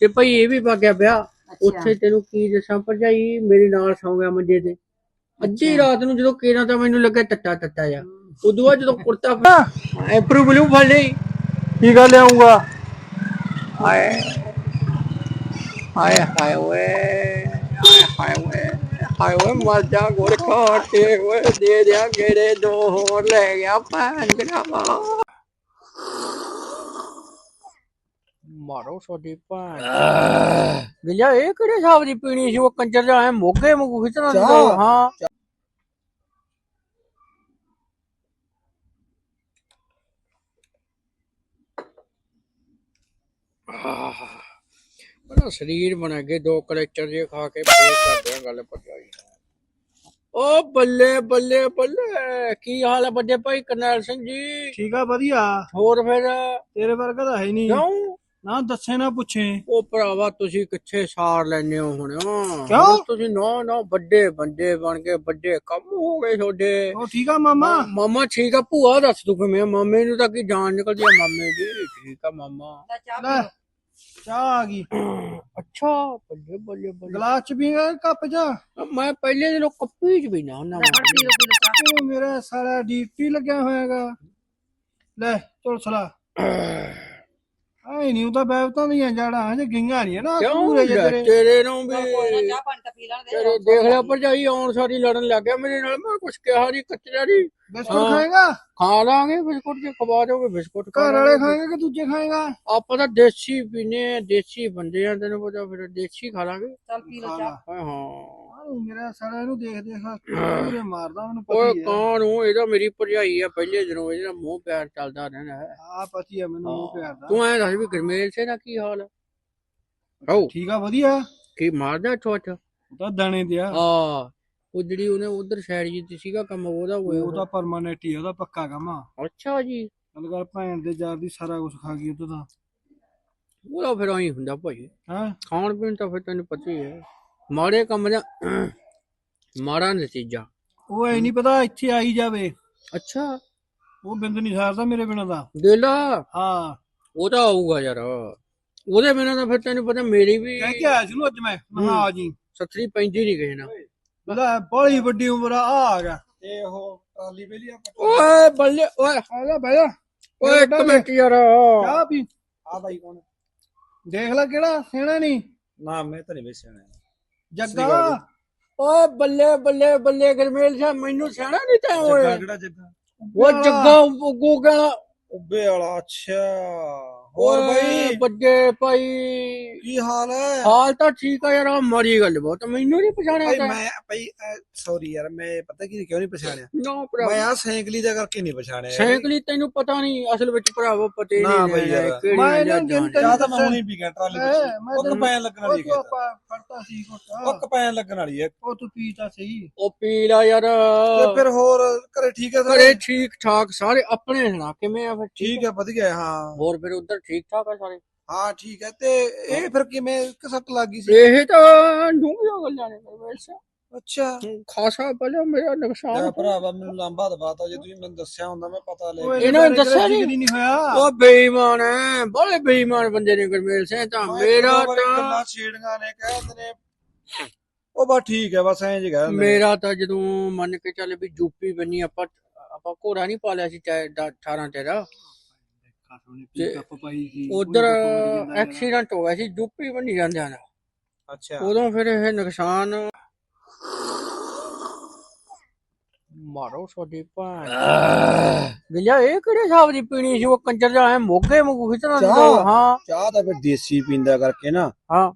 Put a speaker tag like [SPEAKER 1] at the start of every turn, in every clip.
[SPEAKER 1] ਤੇ ਭਾਈ ਇਹ ਵੀ ਪਾ ਗਿਆ ਵਿਆਹ ਉੱਥੇ ਤੈਨੂੰ ਕੀ ਦੱਸਾਂ ਭਰਜਾਈ ਮੇਰੇ ਨਾਲ ਸੌਂ ਗਿਆ ਮੰਜੇ ਤੇ। ਅੱਧੀ ਰਾਤ ਨੂੰ ਜਦੋਂ ਕੇਰਾ ਤਾਂ ਮੈਨੂੰ ਲੱਗਾ ਟੱਟਾ ਟੱਟਾ ਜਾ ਉਦੋਂ ਬਾਅਦ ਜਦੋਂ ਕੁੜਤਾ ਐਪਰੂ ਬਲੂ ਫੜ ਲਈ।
[SPEAKER 2] ਕੀ ਗੱਲ ਆਉਂਗਾ
[SPEAKER 1] ਹਾਏ। ਹਾਏ ਹਾਏ ਓਏ ਹਾਏ ਓਏ ਹਾਏ ਓਏ ਮਰ ਜਾ ਗੋੜ ਖਾਟੇ ਓਏ ਦੇ ਦਿਆ ਗੇੜੇ ਦੋ ਹੋਰ ਲੈ ਗਿਆ ਪੰਜਰਾਵਾ ਮਾਰੋ ਛੋਟੀ ਭੈਣ ਗਿਲਿਆ ਇਹ ਕਿਹੜੇ ਹਿਸਾਬ ਦੀ ਪੀਣੀ ਸੀ ਉਹ ਕੰਜਰ ਜਾ ਐ ਮੋਗੇ ਮਗੂ ਖਿਚਣਾ
[SPEAKER 2] ਚਾਹ?
[SPEAKER 1] ਹਾਂ ਆਹ ਬੜਾ ਸਰੀਰ ਬਣਾ ਕੇ ਦੋ ਕਲੇਚਰ ਜੇ ਖਾ ਕੇ ਫੇਰ ਕਰਦੇ ਆ ਗੱਲ ਪਟਾਈ ਓ ਬੱਲੇ ਬੱਲੇ ਬੱਲੇ ਕੀ ਹਾਲ ਹੈ ਵੱਡੇ ਭਾਈ ਕਰਨੈਲ ਸਿੰਘ ਜੀ
[SPEAKER 2] ਠੀਕ ਆ ਵਧੀਆ
[SPEAKER 1] ਹੋਰ ਫਿਰ
[SPEAKER 2] ਤੇਰੇ ਵਰਗਾ ਤਾਂ ਹੈ ਨਹੀਂ
[SPEAKER 1] ਕਿਉਂ
[SPEAKER 2] ਨਾ ਦੱਸੇ ਨਾ ਪੁੱਛੇ।
[SPEAKER 1] ਉਹ ਭਰਾਵਾ ਤੁਸੀਂ ਕਿੱਥੇ ਸਾਰ ਲੈਨੇ ਹੋ ਹੁਣ?
[SPEAKER 2] ਕਿਉਂ?
[SPEAKER 1] ਤੁਸੀਂ ਨੋ ਨੋ ਵੱਡੇ ਬੰਦੇ ਬਣ ਕੇ ਵੱਡੇ ਕੰਮ ਹੋ ਗਏ ਤੁਹਾਡੇ।
[SPEAKER 2] ਉਹ ਠੀਕ ਆ ਮਾਮਾ?
[SPEAKER 1] ਮਾਮਾ ਠੀਕ ਆ ਭੂਆ ਦੱਸ ਤੂੰ ਕਿਵੇਂ ਮਾਮੇ ਨੂੰ ਤਾਂ ਕੀ ਜਾਨ ਨਿਕਲਦੀ ਆ ਮਾਮੇ ਦੀ ਠੀਕ ਆ ਮਾਮਾ।
[SPEAKER 2] ਲੈ ਚਾਹ ਆ ਗਈ।
[SPEAKER 1] ਅੱਛਾ ਬੱਲੇ ਬੱਲੇ ਬੱਲੇ।
[SPEAKER 2] ਗਲਾਸ ਚ ਪੀਂਗਾ ਕੱਪ ਚ
[SPEAKER 1] ਮੈਂ ਪਹਿਲੇ ਦਿਨੋਂ ਕੱਪੀ ਚ ਵੀ ਨਾ ਹੁੰਦਾ
[SPEAKER 2] ਉਹ ਮੇਰਾ ਸਾਰਾ ਡੀਪੀ ਲੱਗਿਆ ਹੋਇਆਗਾ ਲੈ ਚਲ ਆਈ ਨਹੀਂ ਉਹ ਤਾਂ ਬੈਵਤਾਂ ਦੀਆਂ ਜੜਾਂ ਹਜੇ ਗਈਆਂ ਨਹੀਂ ਨਾ
[SPEAKER 1] ਕਿਉਂ
[SPEAKER 2] ਪੂਰੇ
[SPEAKER 1] ਲੈ,
[SPEAKER 2] ਤੇਰੇ।
[SPEAKER 1] ਤੇਰੇ ਨੂੰ ਵੀ
[SPEAKER 3] ਚਾਹ ਪਾਣੀ ਤਾਂ ਪੀ ਲੈਣ ਦੇ
[SPEAKER 1] ਤੇਰੇ ਦੇਖ ਲਿਆ ਭਰਜਾਈ ਆਉਣ ਸਾਰੀ ਲੜਨ ਲੱਗ ਗਿਆ ਮੇਰੇ ਨਾਲ ਮੈਂ ਕੁਛ ਕਿਹਾ ਨਹੀਂ ਕੱਚਿਆ ਨਹੀਂ
[SPEAKER 2] ਬਿਸਕੁਟ। ਖਾਏਗਾ?
[SPEAKER 1] ਖਾ ਲਾਂਗੇ ਬਿਸਕੁਟ ਜੇ ਖਵਾ ਦੋਗੇ ਬਿਸਕੁਟ
[SPEAKER 2] ਘਰ ਵਾਲੇ। ਖਾਏਗਾ ਕਿ ਦੂਜੇ ਖਾਏਗਾ?
[SPEAKER 1] ਆਪਾਂ ਤਾਂ ਦੇਸੀ ਪੀਨੇ ਆ ਦੇਸੀ ਬੰਦੇ ਆ ਤੈਨੂੰ ਪਤਾ ਫਿਰ ਦੇਸੀ ਖਾ ਲਾਂਗੇ।
[SPEAKER 3] ਚੱਲ ਪੀ ਲੋ ਚਾਹ।
[SPEAKER 1] ਹਾਂ। ਹਾਂ।
[SPEAKER 2] ਮੇਰਾ ਸਾਰਾ ਇਹਨੂੰ ਦੇਖ ਦੇਖ ਪੂਰੇ ਮਾਰਦਾ ਮੈਨੂੰ
[SPEAKER 1] ਓਏ
[SPEAKER 2] ਪਤੀ ਹੈ।
[SPEAKER 1] ਕੌਣ ਹੂੰ? ਇਹਦਾ ਮੇਰੀ ਭਰਜਾਈ ਆ ਪਹਿਲੇ ਦਿਨੋਂ ਇਹਦਾ ਮੂੰਹ ਪਿਆਰ ਚੱਲਦਾ ਰਹਿੰਦਾ ਹੈ।
[SPEAKER 2] ਆ ਪਤੀ ਹੈ ਮੈਨੂੰ ਉਹ ਪਿਆਰ ਦਾ
[SPEAKER 1] ਤੂੰ ਐ ਦੱਸ ਵੀ ਗਰਮੇਲ ਸੇ ਦਾ ਕੀ ਹਾਲ ਹੈ ਹੋ
[SPEAKER 2] ਠੀਕ ਆ ਵਧੀਆ?
[SPEAKER 1] ਕੀ ਮਾਰਦਾ ਛੋਟ
[SPEAKER 2] ਉਹ ਤਾਂ ਦਾਣੇ ਦਿਆ।
[SPEAKER 1] ਆ ਉਹ ਜਿਹੜੀ ਉਹਨੇ ਉਧਰ ਸਾਈਡ ਜੀ ਤੇ ਸੀਗਾ ਕੰਮ ਉਹਦਾ ਹੋਇਆ
[SPEAKER 2] ਉਹ ਤਾਂ ਪਰਮਾਨੈਂਟ ਹੀ ਆ, ਉਹਦਾ ਪੱਕਾ ਕੰਮ ਆ।
[SPEAKER 1] ਅੱਛਾ ਜੀ।
[SPEAKER 2] ਗੱਲ ਕਰ ਭੈਣ ਦੇ ਯਾਰ ਦੀ ਸਾਰਾ ਕੁਝ ਖਾ ਗਈ ਉਹ ਤਾਂ।
[SPEAKER 1] ਉਹਦਾ ਫਿਰ ਆਈ ਹੁੰਦਾ ਭਾਈ।
[SPEAKER 2] ਹਾਂ?
[SPEAKER 1] ਖਾਣ ਪੀਣ ਤਾਂ ਫਿਰ ਤੈਨੂੰ ਪਤਾ ਹੀ ਹੈ। ਮਾੜੇ ਕੰਮ ਦਾ ਮਾੜਾ ਨਤੀਜਾ।
[SPEAKER 2] ਉਹ ਐ ਨਹੀਂ ਪਤਾ ਇੱਥੇ ਆਈ ਜਾਵੇ।
[SPEAKER 1] ਅੱਛਾ।
[SPEAKER 2] ਉਹ ਬਿੰਦ ਨਹੀਂ ਸਾਰਦਾ ਮੇਰੇ ਬਿਨਾਂ ਦਾ।
[SPEAKER 1] ਦੇਲਾ
[SPEAKER 2] ਹਾਂ।
[SPEAKER 1] ਉਹ ਤਾਂ ਆਊਗਾ ਯਾਰ। ਉਹਦੇ ਬਿਨਾਂ ਤਾਂ ਫਿਰ ਤੈਨੂੰ ਪਤਾ ਮੇਰੀ ਵੀ
[SPEAKER 2] ਕਹਿ ਕੇ ਆਇਆ ਸੀ ਨੂੰ ਅੱਜ ਮੈਂ। ਮੈਂ ਆ ਜੀ।
[SPEAKER 1] ਸੱਤਰੀ ਪੈਂਦੀ ਨਹੀਂ ਕਿਸੇ ਨਾਲ।
[SPEAKER 2] ਲੈ ਬੜੀ ਵੱਡੀ ਉਮਰ ਆ ਆ ਆ ਗਿਆ। ਤੇ ਉਹ ਟਰਾਲੀ ਵੇਲੀ ਆ
[SPEAKER 1] ਓਏ ਬੱਲੇ ਓਏ
[SPEAKER 2] ਆ ਜਾ ਬਹਿ ਜਾ।
[SPEAKER 1] ਓਏ ਇੱਕ ਮਿੰਟ ਯਾਰ।
[SPEAKER 2] ਚਾਹ ਪੀ। ਆ ਬਾਈ ਕੌਣ? ਦੇਖ ਲੈ ਕਿਹੜਾ ਸਿਆਣਾ ਨਹੀਂ
[SPEAKER 4] ਨਾ ਮੈਂ ਤਾਂ ਨਹੀਂ ਵੇਚਣਾ
[SPEAKER 2] ਜੱਗਾ
[SPEAKER 1] ਓਏ ਬੱਲੇ ਬੱਲੇ ਬੱਲੇ ਗਰਮੇਲ ਸਾਹਿਬ ਮੈਨੂੰ ਸਿਆਣਾ ਨਹੀਂ ਤਾਂ ਓਏ।
[SPEAKER 4] ਜੱਗਾ ਕਿਹੜਾ ਜੱਗਾ?
[SPEAKER 1] ਉਹ ਜੱਗਾ ਗੋਗਾ
[SPEAKER 4] ਉੱਬੇ ਵਾਲਾ ਅੱਛਾ। ਹੋਰ ਬਾਈ?
[SPEAKER 1] ਵੱਡੇ ਭਾਈ।
[SPEAKER 4] ਕੀ ਹਾਲ ਹੈ?
[SPEAKER 1] ਹਾਲ ਤਾਂ ਠੀਕ ਆ ਯਾਰ ਮਾੜੀ ਗੱਲ ਬਹੁਤ ਮੈਨੂੰ ਨਹੀਂ ਪਛਾਣਿਆ
[SPEAKER 4] ਭਾਈ ਮੈਂ ਭਾਈ ਸੌਰੀ ਯਾਰ ਮੈਂ ਪਤਾ ਕੀ ਕਿਉਂ ਨਹੀਂ ਪਛਾਣਿਆ?
[SPEAKER 1] ਨੋ
[SPEAKER 4] ਮੈਂ
[SPEAKER 1] ਭਰਾ
[SPEAKER 4] ਆ ਸਾਈਕਲੀ ਦਾ ਕਰਕੇ ਨਹੀਂ ਪਛਾਣਿਆ ਯਾਰ।
[SPEAKER 1] ਸਾਈਕਲੀ ਤੈਨੂੰ ਪਤਾ ਨਹੀਂ ਅਸਲ ਵਿੱਚ ਭਰਾਵੋ ਪਤੇ
[SPEAKER 4] ਨਾ
[SPEAKER 1] ਨਹੀਂ
[SPEAKER 4] ਯਾਰ।
[SPEAKER 2] ਮੈਂ ਇਹਨਾਂ ਦਿਨ
[SPEAKER 4] ਚਾਹ ਤਾਂ ਮੈਂ ਹੁਣੀ ਪੀ ਗਿਆ ਟਰਾਲੀ ਵਿੱਚ
[SPEAKER 2] ਮੈਂ
[SPEAKER 4] ਉਹ ਕਪੈਨ ਲੱਗਣ ਵਾਲੀ
[SPEAKER 2] ਉਹ
[SPEAKER 4] ਹੈ
[SPEAKER 2] ਆਪਾਂ ਫੜਤਾ ਸੀ
[SPEAKER 4] ਉਹ
[SPEAKER 2] ਕੋਟਾ
[SPEAKER 4] ਕਪੈਨ ਲੱਗਣ ਵਾਲੀ ਹੈ
[SPEAKER 2] ਉਹ ਤੂੰ ਪੀ ਤਾਂ ਸਹੀ।
[SPEAKER 1] ਉਹ ਪੀ ਲਾ ਯਾਰ।
[SPEAKER 4] ਤੇ ਫਿਰ ਹੋਰ ਘਰੇ ਠੀਕ ਹੈ
[SPEAKER 1] ਘਰੇ
[SPEAKER 4] ਸਾਰੇ?
[SPEAKER 1] ਠੀਕ ਠਾਕ ਸਾਰੇ ਆਪਣੇ ਸੁਣਾ ਕਿਵੇਂ ਆ ਫਿਰ?
[SPEAKER 4] ਠੀਕ ਹੈ ਵਧੀਆ ਹਾਂ।
[SPEAKER 1] ਹੋਰ ਫਿਰ ਉਧਰ ਠੀਕ ਠਾਕ ਆ ਸਾਰੇ?
[SPEAKER 4] ਹਾਂ ਠੀਕ ਹੈ ਤੇ ਇਹ ਫਿਰ ਕਿਵੇਂ ਕਸਕ ਲੱਗੀ ਸੀ?
[SPEAKER 1] ਇਹ ਤਾਂ ਡੂੰਘੀਆਂ ਗੱਲਾਂ ਨੇ ਵੈਸੇ
[SPEAKER 4] ਅੱਛਾ।
[SPEAKER 1] ਖਾਸਾ ਪਹਿਲਾਂ ਮੇਰਾ ਨੁਕਸਾਨ
[SPEAKER 4] ਭਰਾਵਾ ਮੈਨੂੰ ਲੰਬਾ ਦਬਾਤਾ ਜੇ ਤੁਸੀਂ ਮੈਨੂੰ ਦੱਸਿਆ ਹੁੰਦਾ ਮੈਂ ਪਤਾ ਲੈ ਕੇ-
[SPEAKER 1] ਇਹਨਾਂ ਨੇ ਦੱਸਿਆ
[SPEAKER 2] ਨਹੀਂ ਹੋਇਆ।
[SPEAKER 1] ਉਹ ਬੇਈਮਾਨ ਹੈ ਬੜੇ ਬੇਈਮਾਨ ਬੰਦੇ ਨੇ ਗਰਮੇਲ ਸਿੰਘ ਤਾਂ ਮੇਰਾ ਤਾਂ
[SPEAKER 4] ਗੱਲਾਂ ਛੇੜੀਆਂ ਨੇ ਕਹਿੰਦੇ ਨੇ। ਉਹ ਬਸ ਠੀਕ ਹੈ ਬਸ ਐਂ ਜਿਹਾ
[SPEAKER 1] ਮੇਰਾ ਤਾਂ ਜਦੋਂ ਮੰਨ ਕੇ ਚੱਲ ਵੀ ਯੂਪੀ ਬੰਨੀ ਆਪਾਂ ਆਪਾਂ ਘੋੜਾ ਨਹੀਂ ਪਾਲਿਆ ਸੀ 18 ਤੇਰਾ। ਤੇ ਉਧਰ ਐਕਸੀਡੈਂਟ ਹੋ ਗਿਆ ਸੀ। ਯੂਪੀ ਬੰਨੀ ਜਾਂਦਿਆਂ ਦਾ।
[SPEAKER 4] ਅੱਛਾ।
[SPEAKER 1] ਉਦੋਂ ਫਿਰ ਇਹ ਨੁਕਸਾਨ ਮਾਰੋ ਛੋਟੀ ਭੈਣ। ਗਿਲਿਆ ਇਹ ਕਿਹੜੇ ਹਿਸਾਬ ਦੀ ਪੀਣੀ ਸੀ? ਉਹ ਕੰਜਰ ਜਾ ਐ ਮੋਗੇ ਮਗੂ ਖਿਚਣਾ
[SPEAKER 4] ਚਾਹ?
[SPEAKER 1] ਹਾਂ।
[SPEAKER 4] ਚਾਹ ਤਾਂ ਫਿਰ ਦੇਸੀ ਪੀਂਦਾ ਕਰਕੇ ਨਾ।
[SPEAKER 1] ਹਾਂ।